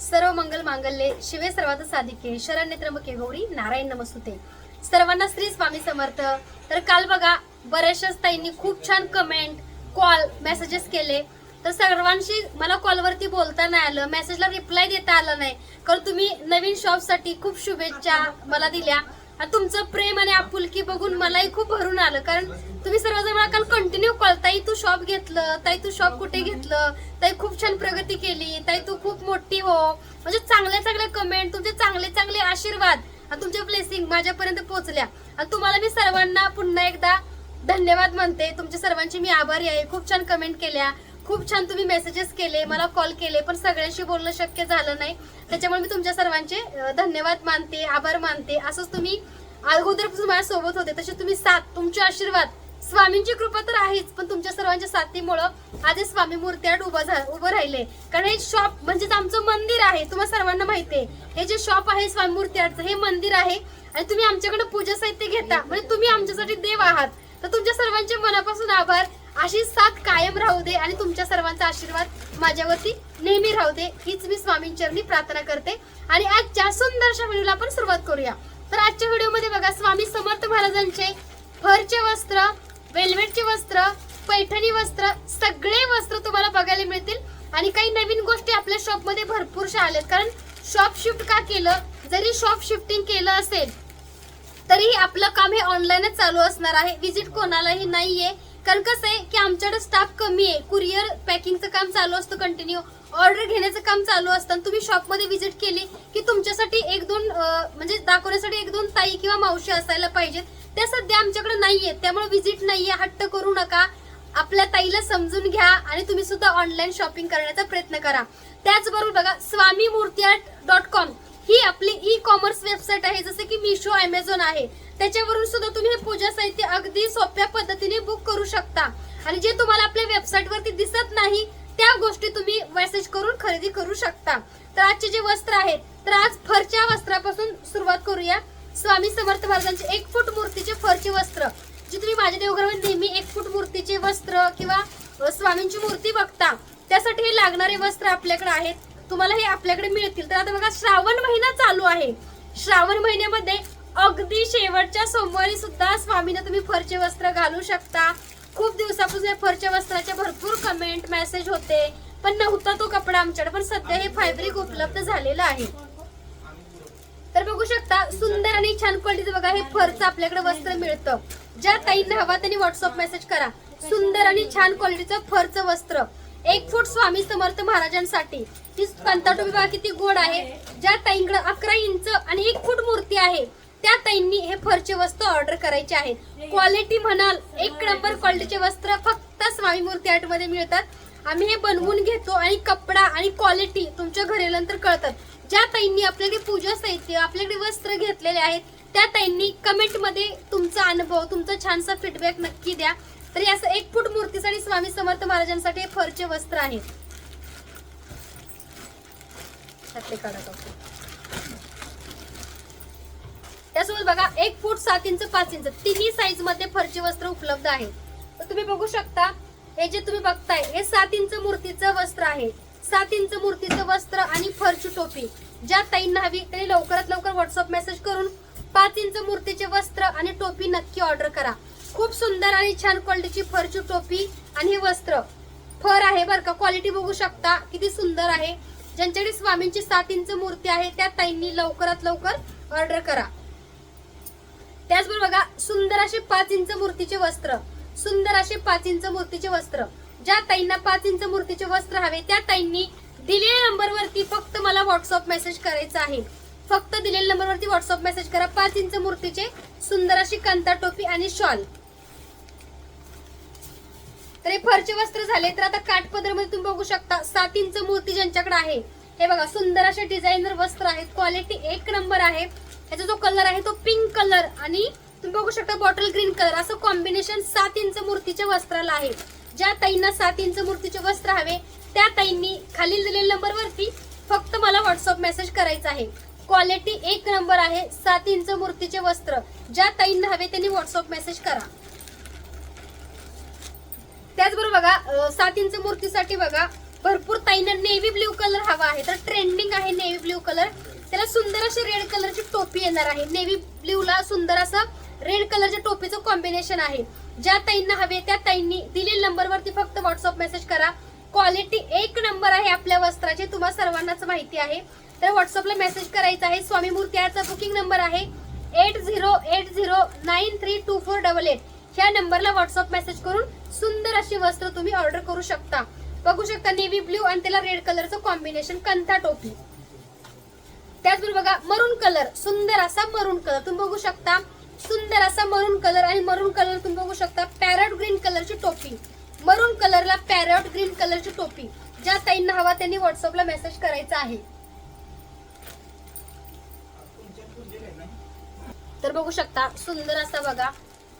सर्व मंगल मांगल्ये. शिवे सर्वात साधिके. शरण्य त्र्यंबके गौरी. नारायण नमस्तुते. सर्वांना श्री स्वामी समर्थ. तर काल बघा बऱ्याचशाच ताईंनी खूप छान कमेंट कॉल मेसेजेस केले. तर सर्वांशी मला कॉलवरती बोलता नाही आलं मेसेजला रिप्लाय देता आला नाही. कारण तुम्ही नवीन शॉपसाठी खूप शुभेच्छा मला दिल्या. हा तुमचं प्रेम आणि आपुलकी बघून मलाही खूप भरून आलं. कारण तुम्ही सर्वजण मला काल कंटिन्यू कॉल ताई तू शॉप घेतलं ताई तू शॉप कुठे घेतलं? ताई खूप छान प्रगती केली ताई तू खूप मोठी हो. म्हणजे चांगले चांगले कमेंट तुमचे चांगले चांगले आशीर्वाद आणि तुमचे ब्लेसिंग माझ्यापर्यंत पोहोचल्या. आणि तुम्हाला मी सर्वांना पुन्हा एकदा धन्यवाद म्हणते. तुमच्या सर्वांची मी आभारी आहे. खूप छान कमेंट केल्या. खूप छान तुम्ही मेसेजेस केले मला कॉल केले पण सगळ्यांशी बोलणं शक्य झालं नाही. त्याच्यामुळे मी तुमच्या सर्वांचे धन्यवाद मानते आभार मानते. असंच तुम्ही अगोदरपासून तुम्हाला सोबत होते तसे तुम्ही साथ तुमचे आशीर्वाद स्वामींची कृपा तर आहेच पण तुमच्या सर्वांच्या साथीमुळं आज स्वामी मूर्ती उभं उभं राहिले. कारण हे शॉप म्हणजेच आमचं मंदिर आहे तुम्हाला सर्वांना माहिती आहे. हे जे शॉप आहे स्वामी मूर्ती हे मंदिर आहे. आणि तुम्ही आमच्याकडे पूजा साहित्य घेता म्हणजे तुम्ही आमच्यासाठी देव आहात. तर तुमच्या सर्वांचे मनापासून आभार. अशी साथ कायम राहू दे आणि तुमच्या सर्वांचा आशीर्वाद माझ्यावरती नेहमी राहू दे. हीच मी स्वामींचरणी प्रार्थना करते. आणि आजच्या सुंदरशा व्हिडिओला आपण सुरुवात करूया. तर आजच्या व्हिडिओमध्ये बघा स्वामी समर्थ महाराजांचे फरचे वस्त्र वेल्वेटचे वस्त्र पैठणी वस्त्र सगळे वस्त्र तुम्हाला बघायला मिळतील. आणि काही नवीन गोष्टी आपल्या शॉपमध्ये भरपूरशा आल्यात. कारण शॉप शिफ्ट का केलं? जरी शॉप शिफ्टिंग केलं असेल तरीही आपलं काम हे ऑनलाईनच चालू असणार आहे. विजिट कोणालाही नाहीये. कारण कसं आहे की आमच्याकडे स्टाफ कमी आहे. कुरिअर पॅकिंगचं काम चालू असतं कंटिन्यू ऑर्डर घेण्याचं काम चालू असतं आणि तुम्ही शॉपमध्ये व्हिजिट केली की तुमच्यासाठी एक दोन म्हणजे दाखवण्यासाठी एक दोन ताई किंवा मावशी असायला पाहिजेत. त्या सध्या आमच्याकडे नाहीये. त्यामुळे व्हिजिट नाहीये. हट्ट करू नका. आपल्या ताईला समजून घ्या आणि तुम्ही सुद्धा ऑनलाईन शॉपिंग करण्याचा प्रयत्न करा. त्याचबरोबर बघा स्वामी मूर्ती डॉट कॉम ही आपली ई कॉमर्स वेबसाईट आहे जसे की मिशो अमेझॉन आहे. त्याच्यावरून सुद्धा तुम्ही हे पूजा साहित्य अगदी सोप्या पद्धतीने बुक करू शकता. आणि जे तुम्हाला आपल्या वेबसाईट वरती दिसत नाही त्या गोष्टी तुम्ही मेसेज करून खरेदी करू शकता. तर आजचे जे वस्त्र आहेत तर आज फरच्या वस्त्रापासून सुरुवात करूया. स्वामी समर्थ महाराजांचे एक फूट मूर्तीचे फरचे वस्त्र. जे तुम्ही माझ्या देवघरामध्ये नेहमी एक फूट मूर्तीचे वस्त्र किंवा स्वामींची मूर्ती बघता त्यासाठी हे लागणारे वस्त्र आपल्याकडे आहेत. तुम्हाला हे आपल्याकडे मिळतील. तर आता बघा श्रावण महिना चालू आहे. श्रावण महिन्यामध्ये अगदी शेवटच्या सोमवारी सुद्धा स्वामींना तुम्ही फरचे वस्त्र घालू शकता. खूप दिवसापासून या फरच्या वस्त्राचे भरपूर कमेंट मेसेज होते. पण नव्हता तो कपडा आमच्याकडे पण सध्या हे फॅब्रिक उपलब्ध झालेलं आहे. तर बघू शकता सुंदर आणि छान क्वालिटीचं बघा हे फरचं आपल्याकडे वस्त्र मिळतं. ज्या ताईंना हवा त्यांनी व्हॉट्सअप मेसेज करा. सुंदर आणि छान क्वालिटीचं फरचं वस्त्र. एक फूट स्वामी समर्थ महाराजांसाठी. ही कंताटोपी बघा किती गोड आहे? ज्या ताईंकडे अकरा इंच आणि एक फूट मूर्ती आहे त्या ताईंनी हे फरचे वस्त्र ऑर्डर करायचे आहेत. क्वालिटी म्हणाल एक नंबर क्वालिटीचे वस्त्र फक्त स्वामी मूर्ती आर्टमध्ये मिळतात. आम्ही हे बनवून घेतो आणि कपडा आणि क्वालिटी तुमच्या घरी आल्यानंतर कळतात ज्या ताईंनी आपल्याकडे पूजा साहित्य आपल्याकडे वस्त्र घेतलेले आहेत त्या ताईंनी कमेंटमध्ये तुमचा अनुभव तुमचा छानसा फीडबॅक नक्की द्या. तरी असं एक फूट मूर्तीसाठी स्वामी समर्थ महाराजांसाठी हे फरचे वस्त्र आहेत त्यासोबत बघा एक फूट सात इंच पाच इंच तिन्ही साईजमध्ये फरचे वस्त्र उपलब्ध आहे. तर तुम्ही बघू शकता हे जे तुम्ही बघताय हे सात इंच मूर्तीचं वस्त्र आहे. सात इंच मूर्तीचं वस्त्र आणि फरची टोपी. ज्या ताईंना हवी त्यांनी लवकरात लवकर व्हॉट्सअप मेसेज करून पाच इंच मूर्तीचे वस्त्र आणि टोपी नक्की ऑर्डर करा. खूप सुंदर आणि छान क्वालिटीची फरची टोपी आणि हे वस्त्र. फर आहे बरं का. क्वालिटी बघू शकता. किती सुंदर आहे. ज्यांच्याकडे स्वामींची सात इंच मूर्ती आहे त्या ताईंनी लवकरात लवकर ऑर्डर करा. त्याचबरोबर बघा सुंदर असे पाच इंच मूर्तीचे वस्त्र. सुंदर असे पाच इंच मूर्तीचे वस्त्र. ज्या ताईंना पाच इंच मूर्तीचे वस्त्र हवे त्या ताईंनी दिलेल्या नंबरवरती फक्त मला व्हॉट्सअप मेसेज करायचा आहे. फक्त दिलेल्या नंबरवरती व्हॉट्सअप मेसेज करा. पाच इंच मूर्तीचे सुंदर अशी कंता टोपी आणि शॉल तर हे फरचे वस्त्र झाले तर आता काठपदरमध्ये तुम्ही बघू शकता सात इंच मूर्ती ज्यांच्याकडे आहे. हे बघा सुंदर असे डिझायनर वस्त्र आहेत. क्वालिटी एक नंबर आहे. ह्याचा जो कलर आहे तो पिंक कलर आणि तुम्ही बघू शकता बॉटल ग्रीन कलर असं कॉम्बिनेशन सात इंच मूर्तीच्या वस्त्राला आहे. ज्या ताईंना सात इंच मूर्तीचे वस्त्र हवे त्या ताईंनी खालील दिलेल्या नंबरवरती फक्त मला व्हॉट्सअप मेसेज करायचा आहे. क्वालिटी एक नंबर आहे सात इंच मूर्तीचे वस्त्र. ज्या ताईंना हवे त्यांनी व्हॉट्सअप मेसेज करा. त्याचबरोबर बघा सात इंच मूर्तीसाठी बघा भरपूर ताईंना नेव्ही ब्ल्यू कलर हवा आहे. तर ट्रेंडिंग आहे नेव्ही ब्ल्यू कलर. त्याला सुंदर अशी रेड कलरची टोपी येणार आहे. नेव्ही ब्ल्यूला सुंदर असं रेड कलरच्या टोपीचं कॉम्बिनेशन आहे. ज्या ताईंना हवे त्या ताईंनी दिलेल्या नंबरवरती फक्त व्हॉट्सअप मेसेज करा. क्वालिटी एक नंबर आहे आपल्या वस्त्राची. तुम्हाला सर्वांनाच माहिती आहे. तर व्हॉट्सअपला मेसेज करायचा आहे. स्वामी मूर्ती याचा बुकिंग नंबर आहे. Eight zero eight zero nine three two four double eight ह्या नंबरला व्हॉट्सअप मेसेज करून सुंदर अशी वस्त्र तुम्ही ऑर्डर करू शकता. बघू शकता नेव्ही ब्ल्यू आणि त्याला रेड कलरचं कॉम्बिनेशन कंथा टोपी. त्याचबरोबर बघा मरून कलर सुंदर असा मरून कलर तुम्ही बघू शकता सुंदर असा मरून कलर आणि मरून कलर तुम्ही बघू शकता पॅरट ग्रीन कलरची टोपी. मरून कलरला पॅरट ग्रीन कलरची टोपी. ज्या ताईंना हवा त्यांनी व्हॉट्सअपला मेसेज करायचा आहे. तर बघू शकता सुंदर असा बघा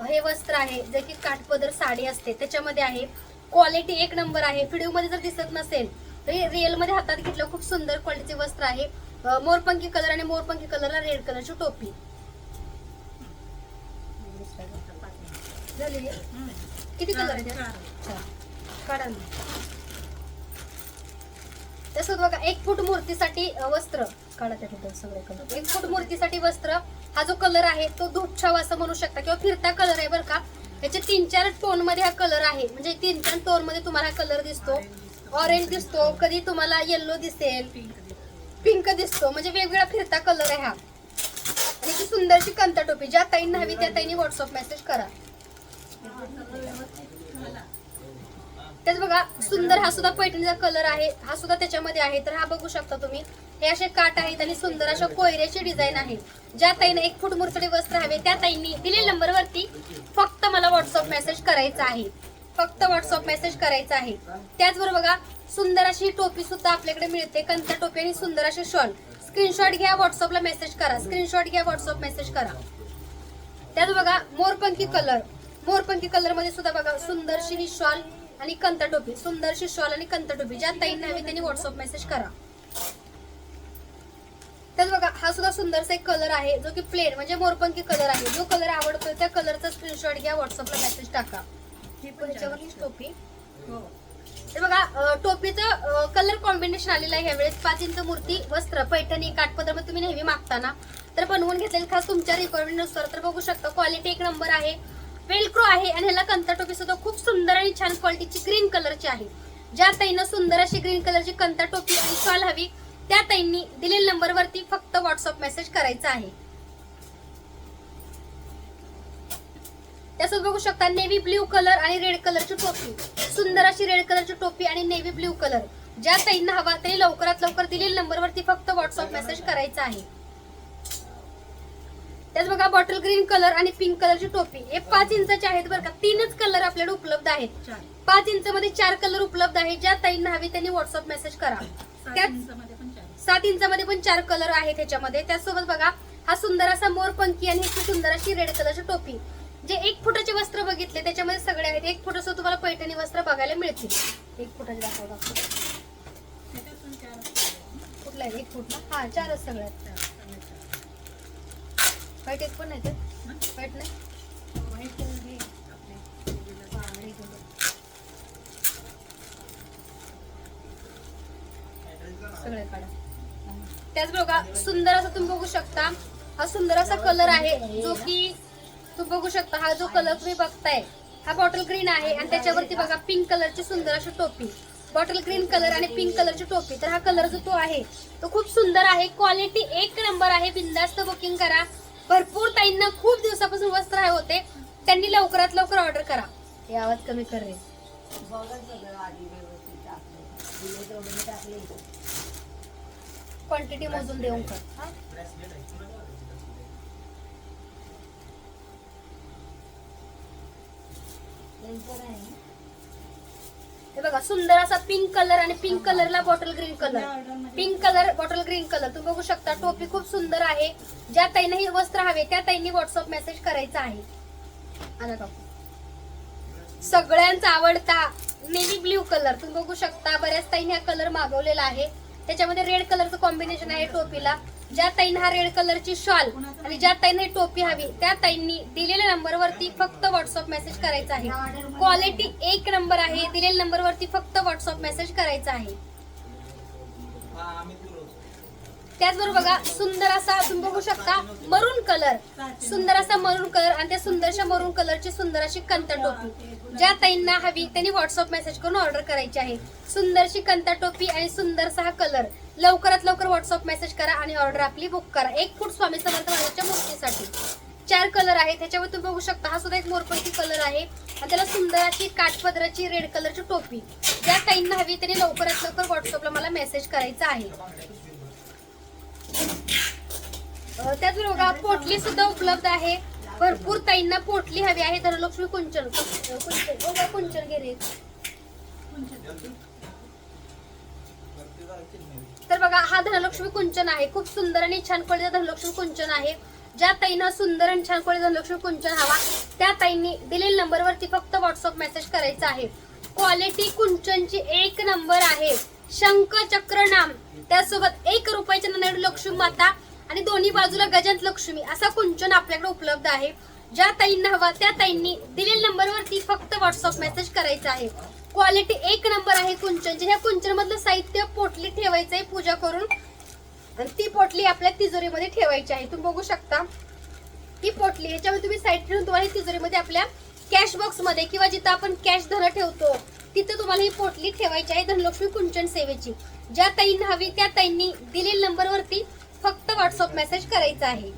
हे वस्त्र आहे जे की काठपदर साडी असते त्याच्यामध्ये आहे. क्वालिटी एक नंबर आहे. व्हिडिओमध्ये जर दिसत नसेल तरी रिअलमध्ये हातात घेतलं खूप सुंदर क्वालिटीचे वस्त्र आहे. मोरपंखी कलर आणि मोरपंखी कलरला रेड कलरची टोपी. किती कलर आहे. काढा. तसंच बघा एक फूट मूर्तीसाठी वस्त्र काढा त्या सगळे कलर एक फूट मूर्तीसाठी वस्त्र हा जो कलर आहे तो धूपछाव असं म्हणू शकता किंवा फिरता कलर आहे बरं का. याचे तीन चार टोनमध्ये हा कलर आहे. म्हणजे तीन चार टोनमध्ये तुम्हाला हा कलर दिसतो. ऑरेंज दिसतो कधी तुम्हाला येल्लो दिसेल पिंक दिसतो. म्हणजे वेगवेगळा फिरता कलर आहे हा. आणि ती सुंदरशी कंता टोपी ज्या ताईंना हवी त्या ताईंनी व्हॉट्सअप मेसेज करा. तेच बघा सुंदर हा सुद्धा पैठणीचा कलर आहे. हा सुद्धा त्याच्यामध्ये आहे. तर हा बघू शकता तुम्ही. हे असे काट आहेत आणि सुंदर अशा कोयऱ्याची डिझाईन आहे. ज्या ताईने एक फूट मुरतडे वस्त्र हवे त्या ताईंनी दिलेल्या नंबरवरती फक्त मला व्हॉट्सअप मेसेज करायचा आहे. फक्त व्हॉट्सअप मेसेज करायचा आहे. त्याचबरोबर बघा सुंदर अशी टोपी सुद्धा आपल्याकडे मिळते. कंता टोपी आणि सुंदर असे शॉल स्क्रीनशॉट घ्या व्हॉट्सअपला मेसेज करा. स्क्रीनशॉट घ्या व्हॉट्सअप मेसेज करा. त्यात बघा मोरपंखी कलर मोरपंखी कलरमध्ये सुद्धा बघा सुंदरशी ही शॉल आणि कंता टोपी सुंदरशी शॉल आणि कंता टोपी ज्या ताईंना हवी त्यांनी व्हॉट्सअप मेसेज करा. त्यात बघा हा सुद्धा सुंदरसा एक कलर आहे जो की प्लेन म्हणजे मोरपंखी कलर आहे. जो कलर आवडतोय त्या कलरचा स्क्रीनशॉट घ्या व्हॉट्सअपला मेसेज टाका. ही टोपी. हे. बघा अं, टोपीचं कलर कॉम्बिनेशन आलेलं आहे यावेळेस पाच इंच मूर्ती वस्त्र पैठणी काठपदर तुम्ही नेहमी मागताना. तर बनवून घेतलेलं खास तुमच्या रिक्वायरमेंटनुसार. तर बघू शकता क्वालिटी एक नंबर आहे. वेलक्रो आहे आणि ह्याला कंता टोपी सुद्धा खूप सुंदर आणि छान क्वालिटीची ग्रीन कलरची आहे. ज्या ताईनं सुंदर अशी ग्रीन कलरची कंता टोपी आणि शॉल हवी त्या ताईंनी दिलेल्या नंबरवरती फक्त व्हॉट्सअप मेसेज करायचा आहे. त्यासोबत बघू शकता नेव्ही ब्ल्यू कलर आणि रेड कलरची टोपी. सुंदर अशी रेड कलरची टोपी आणि नेव्ही ब्ल्यू कलर ज्या ताईंना हवा तरी लवकरात लवकर दिलेल्या नंबरवरती फक्त व्हॉट्सअप मेसेज करायचा आहे. त्याच बघा बॉटल ग्रीन कलर आणि पिंक कलरची टोपी. हे पाच इंचाचे आहेत बरं का. तीनच कलर आपल्याकडे उपलब्ध आहेत. पाच इंच मध्ये चार कलर उपलब्ध आहेत ज्या ताईंना हवी त्यांनी व्हॉट्सअप मेसेज करा. त्याच सात इंचामध्ये पण चार कलर आहेत त्याच्यामध्ये त्याचसोबत बघा हा सुंदर असा मोरपंखी आणि ह्याची सुंदर अशी रेड कलरची टोपी. जे एक फुटाचे वस्त्र बघितले त्याच्यामध्ये सगळे आहेत. एक फुट असं तुम्हाला पैठणी वस्त्र बघायला मिळतील. एक फुटाचे दाखव दाखव कुठला आहे? एक फुट ना? हा चारच सगळे आहेत व्हाईट एक पण नाही ते व्हाईट नाही. सगळे काढा. त्याचबरोबर सुंदर असं तुम्ही बघू शकता. हा सुंदर असा कलर आहे जो की तुम्ही बघू शकता हा जो कलर तुम्ही बघताय हा बॉटल ग्रीन आहे आणि त्याच्यावरती बघा पिंक कलरची सुंदर अशी टोपी. बॉटल ग्रीन कलर आणि पिंक कलरची टोपी. तर हा कलर जो तो आहे तो खूप सुंदर आहे. क्वालिटी एक नंबर आहे. बिंदास्त बुकिंग करा. भरपूर ताईंना खूप दिवसापासून वस्त्र आहे होते. त्यांनी लवकरात लवकर ऑर्डर करा. हे आवाज कमी कर रे. क्वांटिटी मोजून देऊन कर. हा? Eh? हे बघा सुंदर असा पिंक कलर आणि pink कलरला bottle green colour pink colour bottle green colour तुम्ही बघू शकता टोपी खूप सुंदर आहे. ज्या ताईने हे वस्त्र हवे त्या ताईंनी व्हॉट्सअप मेसेज करायचा आहे. आला सगळ्यांचा आवडता नेव्ही ब्ल्यू कलर तुम्ही बघू शकता बऱ्याच ताईने हा कलर मागवलेला आहे. त्याच्यामध्ये रेड कलरचं कॉम्बिनेशन आहे टोपीला. ज्या ताईंना हा रेड कलरची शॉल आणि ज्या ताईंना ही टोपी हवी त्या ताईंनी दिलेल्या नंबरवरती फक्त व्हॉट्सअप मेसेज करायचा आहे. क्वालिटी एक नंबर आहे दिलेल्या नंबरवरती फक्त व्हॉट्सअप मेसेज करायचा आहे. त्याचबरोबर बघा सुंदर असा तुम्ही बघू शकता मरून कलर सुंदर असा मरून कलर आणि त्या सुंदरशा मरून कलरची सुंदर अशी कंता टोपी. ज्या ताईंना हवी त्यांनी व्हॉट्सअप मेसेज करून ऑर्डर करायची आहे. सुंदरशी कंता टोपी आणि सुंदरसा हा कलर लवकरात लवकर व्हॉट्सअप मेसेज करा आणि ऑर्डर आपली बुक करा. एक फूट स्वामी समर्थ महाराजच्या मूर्तीसाठी. चार कलर आहे त्याच्यावर तुम्ही बघू शकता. हा सुद्धा एक मोरपंखी कलर आहे. आणि त्याला सुंदर अशी काठपदराची रेड कलरची टोपी. ज्या ताईंना हवी त्यांनी लवकरात लवकर व्हॉट्सअपला मला मेसेज करायचा आहे. त्याच त्याचबरोबर बघा पोटली सुद्धा उपलब्ध आहे. भरपूर ताईंना पोटली हवी आहे. धनलक्ष्मी कुंचन कुंचन कुंचन गेले तर बघा हा धनलक्ष्मी कुंचन आहे. खूप सुंदर आणि छान क्वालिटीचा धनलक्ष्मी कुंचन आहे. ज्या ताईंना सुंदर आणि छान क्वालिटीचा धनलक्ष्मी कुंचन हवा त्या ताईंनी दिलेल्या नंबरवरती फक्त व्हॉट्सअप मेसेज करायचा आहे. क्वालिटी कुंचनची एक नंबर आहे. शंख चक्र नाम. त्यासोबत एक रुपयाच्या नाण्यावर लक्ष्मी माता आणि दोन्ही बाजूला गजंत लक्ष्मी असा कुंचन आपल्याकडे उपलब्ध आहे. ज्या ताईंना हवा त्या ताईंनी दिलेल्या नंबरवरती फक्त व्हॉट्सअप मेसेज करायचा आहे. क्वालिटी एक नंबर आहे कुंचनची ह्या कुंचन मधलं साहित्य पोटली ठेवायचं आहे पूजा करून आणि ती पोटली आपल्या तिजोरीमध्ये ठेवायची आहे. तुम्ही बघू शकता. ती पोटली ह्याच्यामध्ये तुम्ही साईड ठेवून तुम्हाला तिजोरीमध्ये आपल्या कॅश बॉक्समध्ये किंवा जिथं आपण कॅश धन ठेवतो तिथं तुम्हाला ही पोटली ठेवायची आहे धनलक्ष्मी कुंचन सेवेची. ज्या ताईंना हवी त्या ताईंनी दिलेल्या नंबरवरती फक्त व्हॉट्सअप मेसेज करायचा आहे.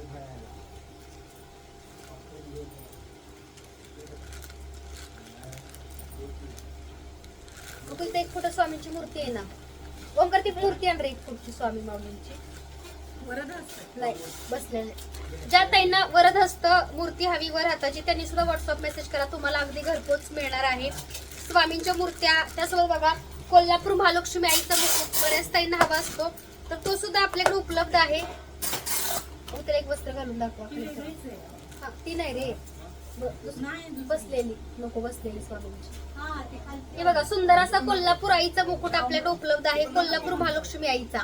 मग तिथे एक फुट स्वामींची मूर्ती आहे ना? ओंकार ती मूर्ती आण रे एक फुटची स्वामी माऊलींची? नाही बसलेले ज्या ताईंना वरद हस्त मूर्ती हवी वर हाताची त्यांनी सुद्धा व्हॉट्सअप मेसेज करा. तुम्हाला अगदी घरपोच मिळणार आहे. स्वामींच्या मूर्त्या त्यासोबत बघा कोल्हापूर महालक्ष्मी आईचा बऱ्याच ताईंना हवा असतो. तर तो सुद्धा आपल्याकडे उपलब्ध आहे. मग त्याला एक वस्त्र घालून दाखवा. ती नाही रे. बसलेली. नको बसलेली स्वामींची हे बघा सुंदर असा कोल्हापूर आईचा मुकुट आपल्याकडे उपलब्ध आहे. कोल्हापूर महालक्ष्मी आईचा.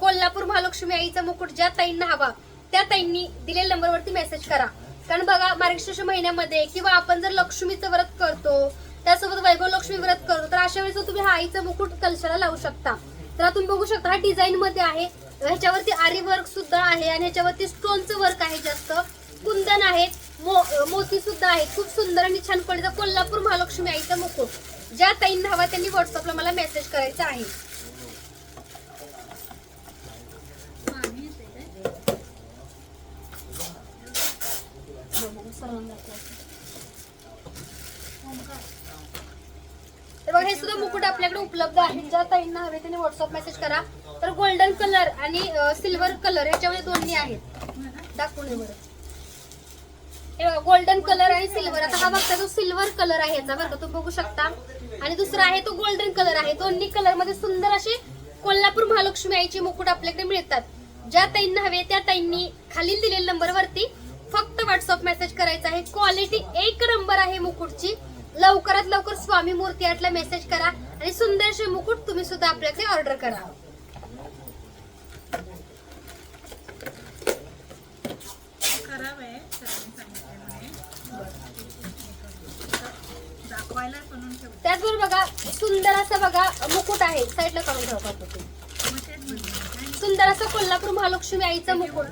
कोल्हापूर महालक्ष्मी आईचा मुकुट ज्या ताईंना हवा त्या ताईंनी दिलेल्या नंबरवरती मेसेज करा. कारण बघा मार्गशीर्ष महिन्यामध्ये किंवा आपण जर लक्ष्मीचं व्रत करतो त्यासोबत वैभव लक्ष्मी व्रत करतो तर अशा वेळेस तुम्ही हा आईचा मुकुट कलशाला लावू शकता. तर तुम्ही बघू शकता हा डिझाईन मध्ये आहे. ह्याच्यावरती आरी वर्क सुद्धा आहे आणि ह्याच्यावरती स्टोनचं वर्क आहे जास्त. कुंदन आहेत मो मोती सुद्धा आहेत. खूप सुंदर आणि छान क्वालिटीचा कोल्हापूर महालक्ष्मी आईचा मुकुट ज्या ताईंना हवा त्यांनी व्हॉट्सअपला मला मेसेज करायचा आहे. तर बघा हे सुद्धा मुकुट आपल्याकडे उपलब्ध आहे. ज्या ताईंना हवे त्यांनी व्हॉट्सअप मेसेज करा. तर गोल्डन कलर आणि सिल्वर कलर ह्याच्यामध्ये दोन्ही आहेत. दाखवून बरं. हे बघा गोल्डन कलर आणि सिल्वर आता हा बघता तो सिल्वर कलर आहे याचा बरं का तुम्ही बघू शकता. आणि दुसरा आहे तो गोल्डन कलर आहे. दोन्ही कलरमध्ये सुंदर असे कोल्हापूर महालक्ष्मी आईचे मुकुट आपल्याकडे मिळतात. ज्या ताईंना हवे त्या ताईंनी खालील दिलेल्या नंबरवरती फक्त व्हॉट्सअप मेसेज करायचा आहे. क्वालिटी एक नंबर आहे मुकुटची. लवकरात लवकर स्वामी मूर्ती आटला मेसेज करा. आणि सुंदरसे मुकुट तुम्ही सुद्धा आपल्याकडे ऑर्डर करा. ठेवते त्याचबरोबर बघा सुंदर असा बघा मुकुट आहे. साईडला काढून ठेवा का सुंदर असं कोल्हापूर महालक्ष्मी आईचा मुकुट.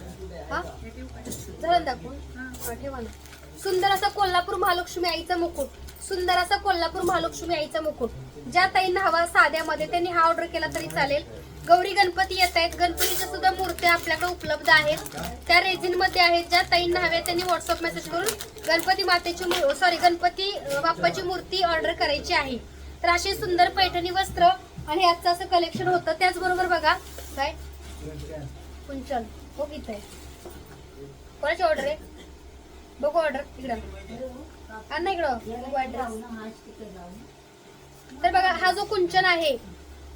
हा? झालं दाखवून. ठेवा ना. सुंदर असा कोल्हापूर महालक्ष्मी आईचा मुकुट. सुंदर असा कोल्हापूर महालक्ष्मी आईचा मुकुट. ज्या ताईंना हवा साध्यामध्ये त्यांनी हा ऑर्डर केला तरी चालेल. गौरी गणपती येत आहेत. गणपतीच्या सुद्धा मूर्त्या आपल्याकडे उपलब्ध आहेत. त्या रेझिनमध्ये आहेत ज्या ताईंना हव्या त्यांनी व्हॉट्सअप मेसेज करून गणपती मातेची सॉरी गणपती बाप्पाची मूर्ती ऑर्डर करायची आहे. तर असे सुंदर पैठणी वस्त्र आणि याचं असं कलेक्शन होतं. त्याचबरोबर बघा काय? कुंचन. हो किती आहे. कोणाची ऑर्डर आहे? बघू ऑर्डर इकडं. आण ना इकडं. तर बघा हा जो कुंचन आहे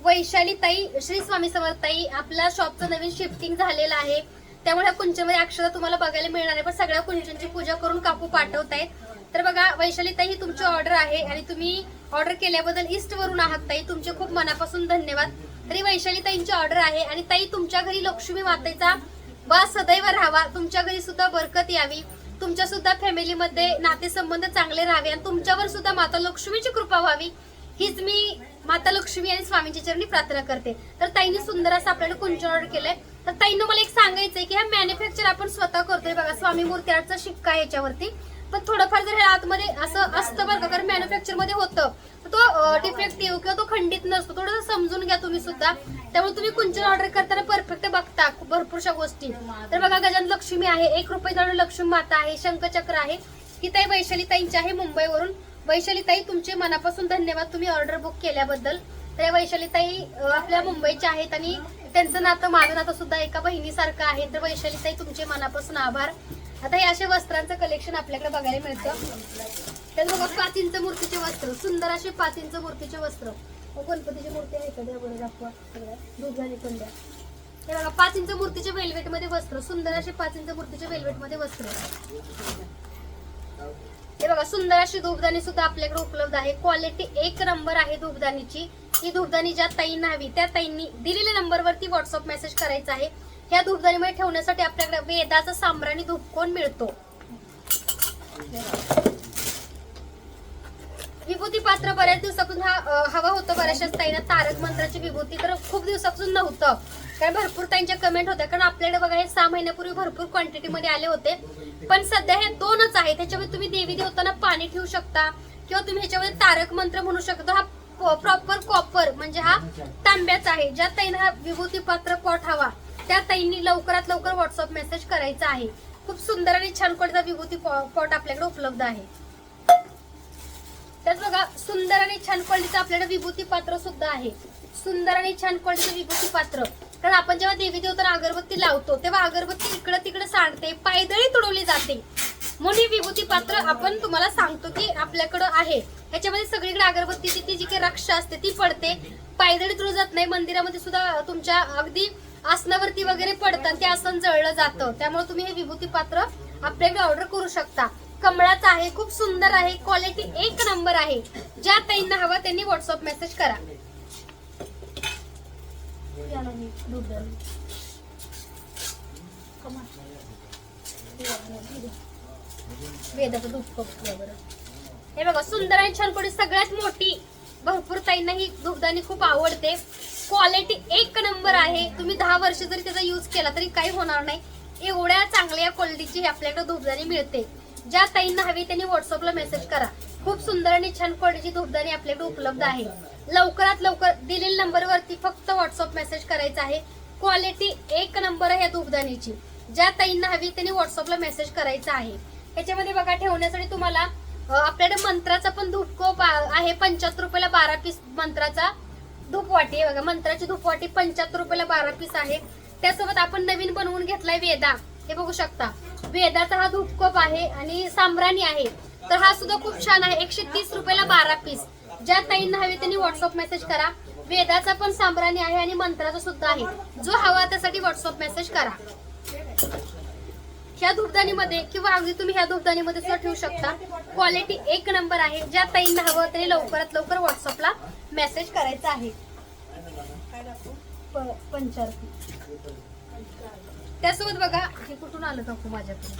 वैशाली ताई श्री स्वामी समर्थताई आपल्या शॉपचं नवीन शिफ्टिंग झालेलं आहे. त्यामुळे ह्या कुंचमध्ये अक्षरशः तुम्हाला बघायला मिळणार आहे. पण सगळ्या कुंचांची पूजा करून काकू पाठवतायत. तर बघा वैशाली ताई ही तुमची ऑर्डर आहे आणि तुम्ही ऑर्डर केल्याबद्दल ईस्ट वरून आहात ताई. तुमचे खूप मनापासून धन्यवाद. तरी वैशाली ताईंची ऑर्डर आहे आणि ताई तुमच्या घरी लक्ष्मी मातेचा वा सदैव राहावा. तुमच्या घरी सुद्धा बरकत यावी. तुमच्या सुद्धा फॅमिलीमध्ये नातेसंबंध चांगले राहावे आणि तुमच्यावर सुद्धा माता लक्ष्मीची कृपा व्हावी. हीच मी माता लक्ष्मी आणि स्वामींच्या चरणी प्रार्थना करते. तर ताईने सुंदर असं आपल्याला कुंचन ऑर्डर केलंय. तर ताईनं मला एक सांगायचंय की हा मॅन्युफॅक्चर आपण स्वतः करतोय बघा स्वामी मूर्ती आर्टचा शिक्का आहे याच्यावरती. पण थोडंफार जर हे आतमध्ये असं असतं बरं का कारण मॅन्युफॅक्चरमध्ये होतं. तर तो डिफेक्टिव्ह किंवा तो खंडित नसतो. थोडं समजून घ्या तुम्ही सुद्धा. त्यामुळे तुम्ही कुंचन ऑर्डर करताना परफेक्ट बघता भरपूरशा गोष्टी. तर बघा गजान लक्ष्मी आहे एक रुपये लक्ष्मी माता आहे शंखचक्र आहे ही ताई वैशाली ताईंची आहे मुंबईवरून. वैशालीताई तुमचे मनापासून धन्यवाद. तुम्ही ऑर्डर बुक केल्याबद्दल. तर या आपल्या मुंबईच्या आहेत आणि त्यांचं नातं माझं नातं सुद्धा एका बहिणीसारखं आहे. तर वैशालीताई तुमचे मनापासून आभार. आता हे असे वस्त्रांचं कलेक्शन आपल्याकडे बघायला मिळतं. तर बघा पाच इंच मूर्तीचे वस्त्र. सुंदर असे पाच इंच मूर्तीचे वस्त्र. गणपतीची मूर्ती आहे का द्या दाखवा दूध झाली पण द्या हे बघा पाच इंच मूर्तीचे वेल्वेटमध्ये वस्त्र. सुंदर असे पाच इंच मूर्तीचे वेल्वेटमध्ये वस्त्र. हे बघा सुंदर अशी धूपदाणी सुद्धा आपल्याकडे उपलब्ध आहे. क्वालिटी एक नंबर आहे धूपदाणीची ही धूपदाणी ज्या ताईंना हवी त्या ताईंनी दिलेल्या नंबरवरती व्हॉट्सअप मेसेज करायचा आहे. ह्या धूपदाणीमध्ये ठेवण्यासाठी आपल्याकडे वेदाचा साम्राणी धूपकोन मिळतो. विभूती पात्र बऱ्याच दिवसापासून हा हवा होतं बऱ्याचशाच ताईंना. तारक मंत्राची विभूती तर खूप दिवसापासून नव्हतं. कारण भरपूर त्यांच्या कमेंट होत्या. कारण आपल्याकडे बघा हे सहा महिन्यापूर्वी भरपूर क्वांटिटी मध्ये आले होते. पण सध्या हे दोनच आहे त्याच्यामध्ये तुम्ही देवी देवताना पाणी ठेवू शकता. किंवा तुम्ही ह्याच्यामध्ये तारक मंत्र म्हणू शकता. हा प्रॉपर कॉपर म्हणजे हा तांब्याचा आहे. ज्या ताईंना हा विभूती पात्र पॉट हवा त्या ताईंनी लवकरात लवकर व्हॉट्सअप मेसेज करायचा आहे. खूप सुंदर आणि छान क्वालिटीचा विभूती पॉट आपल्याकडे उपलब्ध आहे. त्याच बघा सुंदर आणि छान क्वालिटीचं आपल्याकडे विभूती पात्र सुद्धा आहे. सुंदर आणि छान क्वालिटीचं विभूती पात्र कारण आपण जेव्हा देवी देवताना अगरबत्ती लावतो तेव्हा अगरबत्ती इकडं तिकडे सांडते पायदळी तुडवली जाते. म्हणून ही विभूती पात्र आपण तुम्हाला सांगतो की आपल्याकडं आहे. ह्याच्यामध्ये सगळीकडे अगरबत्तीची ती जी काही रक्षा असते ती पडते. पायदळी तुडू जात नाही मंदिरामध्ये सुद्धा तुमच्या अगदी आसनावरती वगैरे पडतात ते आसन जळलं जातं. त्यामुळे तुम्ही हे विभूती पात्र आपल्याकडे ऑर्डर करू शकता. कमळाचं आहे खूप सुंदर आहे क्वालिटी एक नंबर आहे. ज्या ताईंना हवा त्यांनी व्हॉट्सअप मेसेज करा. वेदाचं दूध कप बरं. हे बघा सुंदर आणि छान क्वालिटी सगळ्यात मोठी भरपूर ताईंना ही धूपदाणी खूप आवडते. क्वालिटी एक नंबर आहे. तुम्ही दहा वर्ष जरी त्याचा यूज केला तरी काही होणार नाही. एवढ्या चांगल्या क्वालिटीची आपल्याकडे धूपदाणी मिळते. ज्या ताईंना हवी त्यांनी व्हॉट्सअपला मेसेज करा. खूप सुंदर आणि छान क्वालिटीची धूपदाणी आपल्याकडे उपलब्ध आहे. लवकरात लवकर दिलेल्या नंबरवरती फक्त व्हॉट्सअप मेसेज करायचा आहे. क्वालिटी एक नंबर आहे या धूपदाणीची ज्या ताईंना हवी त्यांनी व्हॉट्सअपला मेसेज करायचा आहे. याच्यामध्ये बघा ठेवण्यासाठी तुम्हाला आपल्याकडे मंत्राचा पण धूपकोप आहे. पंच्याहत्तर रुपयाला बारा पीस मंत्राचा धूपवाटी आहे बघा. मंत्राची धूपवाटी पंच्याहत्तर रुपयाला बारा पीस आहे. त्यासोबत आपण नवीन बनवून घेतलाय वेदा. हे बघू शकता. वेदाचा हा धूपकोप आहे आणि सांब्राणी आहे. तर हा सुद्धा खूप छान आहे. एकशे तीस रुपयाला बारा पीस ज्या ताईंना हवे त्यांनी व्हॉट्सअप मेसेज करा. वेदाचा पण सांबराणी आहे आणि मंत्राचा सुद्धा आहे. जो हवा त्यासाठी व्हॉट्सअप मेसेज करा. ह्या धूपदाणीमध्ये किंवा अगदी तुम्ही ह्या धूपदाणीमध्ये सुद्धा ठेवू शकता. क्वालिटी एक नंबर आहे. ज्या ताईंना हवं त्यांनी लवकरात लवकर व्हॉट्सअपला मेसेज करायचा आहे. पंचारती त्यासोबत बघा हे कुठून आलं काकू माझ्याकडे?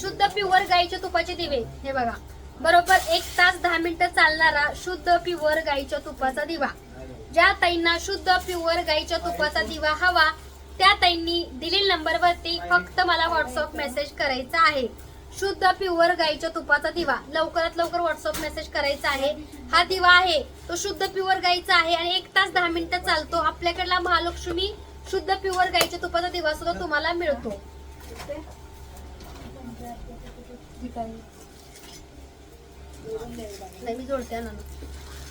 शुद्ध प्युअर गाईच्या तुपाचे दिवे. हे बघा. बरोबर एक तास दहा मिनिटं चालणारा शुद्ध प्युअर गाईच्या तुपाचा दिवा. ज्या ताईंना शुद्ध प्युअर गाईच्या तुपाचा दिवा हवा त्या ताईंनी दिलेल्या नंबरवरती फक्त मला व्हॉट्सअप मेसेज करायचा आहे. शुद्ध प्युअर गाईच्या तुपाचा दिवा. लवकरात लवकर व्हॉट्सअप मेसेज करायचा आहे. हा दिवा आहे. तो शुद्ध प्युअर गाईचा आहे आणि एक तास दहा मिनिटं चालतो. आपल्याकडला महालक्ष्मी शुद्ध प्युअर गाईच्या तुपाचा दिवा सुद्धा तुम्हाला मिळतो. नाही मी जोडते ना.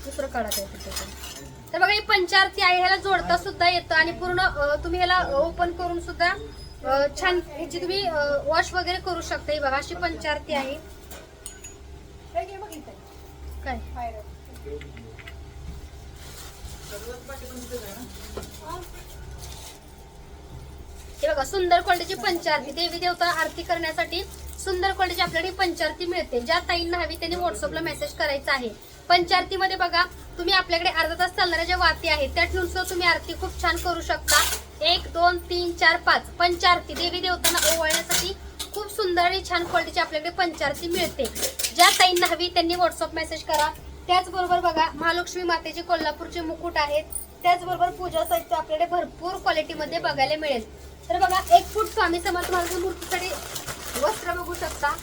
दुसरं आहे त्याच्यातून तर बघा ही पंचारती आहे ह्याला जोडता सुद्धा येतं आणि पूर्ण तुम्ही ह्याला ओपन करून सुद्धा छान ह्याची तुम्ही वॉश वगैरे करू शकता. ही बघा अशी पंचारती आहे. काय? हे बघा सुंदर क्वालिटीची पंचारती. देवी देवता आरती करण्यासाठी सुंदर क्वालिटीची आपल्याकडे पंचारती मिळते. ज्या ताईंना हवी त्यांनी व्हॉट्सअपला मेसेज करायचा आहे. पंचारतीमध्ये बघा तुम्ही आपल्याकडे अर्धा तास चालणाऱ्या ज्या वाती आहेत त्या ठेवून तुम्ही आरती खूप छान करू शकता. एक दोन तीन चार पाच. पंचारती देवी देवतांना ओवाळण्यासाठी खूप सुंदर आणि छान क्वालिटीची आपल्याकडे पंचारती मिळते. ज्या ताईंना हवी त्यांनी व्हॉट्सअप मेसेज करा. त्याचबरोबर बघा महालक्ष्मी मातेचे कोल्हापूरचे मुकुट आहेत. त्याचबरोबर पूजा साहित्य आपल्याकडे भरपूर क्वालिटीमध्ये बघायला मिळेल. तर बघा एक फूट स्वामी समर्थ महाराज मूर्तीसाठी वस्त्र बघू शकता.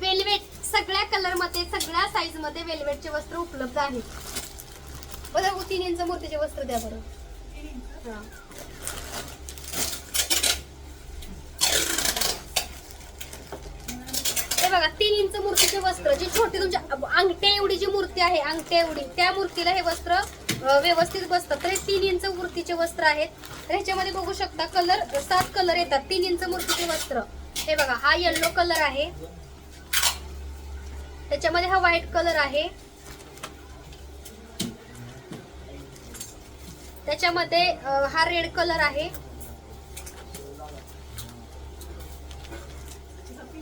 वेलवेट सगळ्या कलरमध्ये सगळ्या साईजमध्ये वेलवेटचे वस्त्र उपलब्ध आहेत. बघा हो, तीन इंच मूर्तीचे वस्त्र द्या बरं. हा. बघा तीन इंच मूर्तीचे वस्त्र जी छोटी तुमच्या अंगठ्या एवढी जी मूर्ती आहे अंगठ्या एवढी त्या मूर्तीला हे वस्त्र व्यवस्थित बसतात तर हे तीन इंच मूर्तीचे वस्त्र आहेत. तर ह्याच्यामध्ये बघू शकता कलर सात कलर येतात तीन इंच मूर्तीचे वस्त्र. हे बघा हा येल्लो कलर आहे. त्याच्यामध्ये हा व्हाईट कलर आहे. त्याच्यामध्ये हा रेड कलर आहे.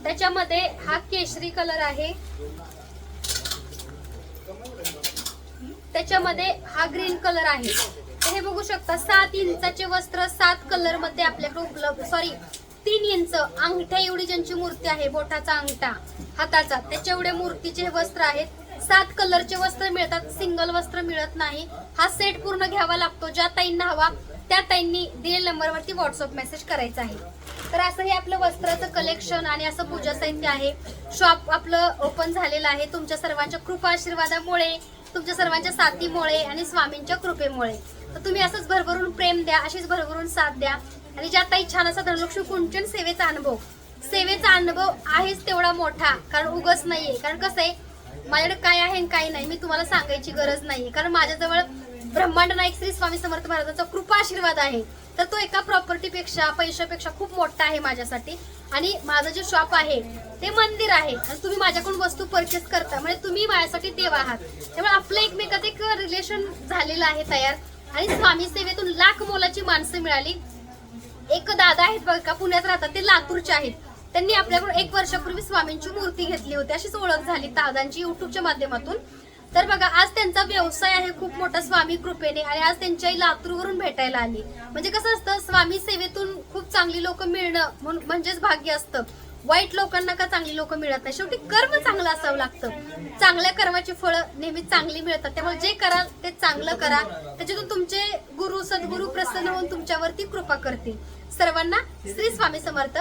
त्याच्यामध्ये हा केशरी कलर आहे. त्याच्यामध्ये हा ग्रीन कलर आहे. हे बघू शकता सात इंचाचे वस्त्र सात कलरमध्ये आपल्याकडे उपलब्ध सॉरी तीन इंच अंगठ्या एवढी ज्यांची मूर्ती आहे बोटाचा अंगठा हाताचा त्याच्या एवढ्या मूर्तीचे वस्त्र आहेत सात कलरचे वस्त्र मिळतात सिंगल वस्त्र मिळत नाही. हा सेट पूर्ण घ्यावा लागतो ज्या ताईंना हवा त्या ताईंनी दिलेल्या नंबरवरती व्हॉट्सअप मेसेज करायचा आहे. तर असं हे आपलं वस्त्राचं कलेक्शन आणि असं पूजा साहित्य आहे. शॉप आपलं ओपन झालेलं आहे तुमच्या सर्वांच्या कृपा आशीर्वादामुळे तुमच्या सर्वांच्या साथीमुळे आणि स्वामींच्या कृपेमुळे. तर तुम्ही असंच भरभरून प्रेम द्या अशीच भरभरून साथ द्या. आणि ज्या ताई छान असा धनलक्ष्मी कुंचन सेवेचा अनुभव. सेवेचा अनुभव आहेच तेवढा मोठा कारण उगच नाहीये. कारण कसं आहे माझ्याकडे काय आहे आणि काय नाही मी तुम्हाला सांगायची गरज नाहीये कारण माझ्याजवळ ब्रह्मांड नाईक श्री स्वामी समर्थ महाराजांचा कृपा आशीर्वाद आहे. तर तो एका प्रॉपर्टीपेक्षा पैशापेक्षा खूप मोठा आहे माझ्यासाठी. आणि माझं जे शॉप आहे ते मंदिर आहे. आणि तुम्ही माझ्याकडून वस्तू परचेस करता. म्हणजे तुम्ही माझ्यासाठी देव आहात. त्यामुळे आपलं एकमेकात एक रिलेशन झालेलं आहे तयार. आणि स्वामी सेवेतून लाख मोलाची माणसं मिळाली. एक दादा आहेत बघा का पुण्यात राहतात ते लातूरचे आहेत. त्यांनी आपल्याकडून एक वर्षापूर्वी स्वामींची मूर्ती घेतली होती. अशीच ओळख झाली दादांची युट्यूबच्या माध्यमातून. तर बघा आज त्यांचा व्यवसाय आहे खूप मोठा स्वामी कृपेने आणि आज त्यांच्या लातूरवरून भेटायला आली. म्हणजे कसं असतं स्वामी सेवेतून खूप चांगली लोक मिळणं म्हणजेच भाग्य असतं. वाईट लोकांना का चांगली लोक मिळत नाही? शेवटी कर्म चांगलं असावं लागतं. चांगल्या कर्माची फळं नेहमी चांगली मिळतात. त्यामुळे जे कराल ते चांगलं करा. त्याच्यातून तुमचे गुरु सद्गुरु प्रसन्न होऊन तुमच्यावरती कृपा करतील. सर्वांना श्री स्वामी समर्थ.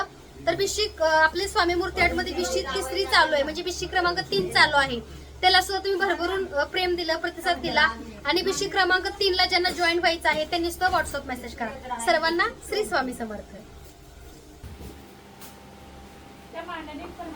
तर भिशिक आपले स्वामी मूर्ती आठमध्ये भिशिक तिसरी चालू आहे? म्हणजे भिशिक क्रमांक तीन चालू आहे. त्याला सुद्धा तुम्ही भरभरून प्रेम दिलं प्रतिसाद दिला. आणि भिशिक क्रमांक तीन ला ज्यांना जॉईन व्हायचं आहे त्यांनी सुद्धा व्हॉट्सअप मेसेज करा. सर्वांना श्री स्वामी समर्थ. त्या मांडणीत पण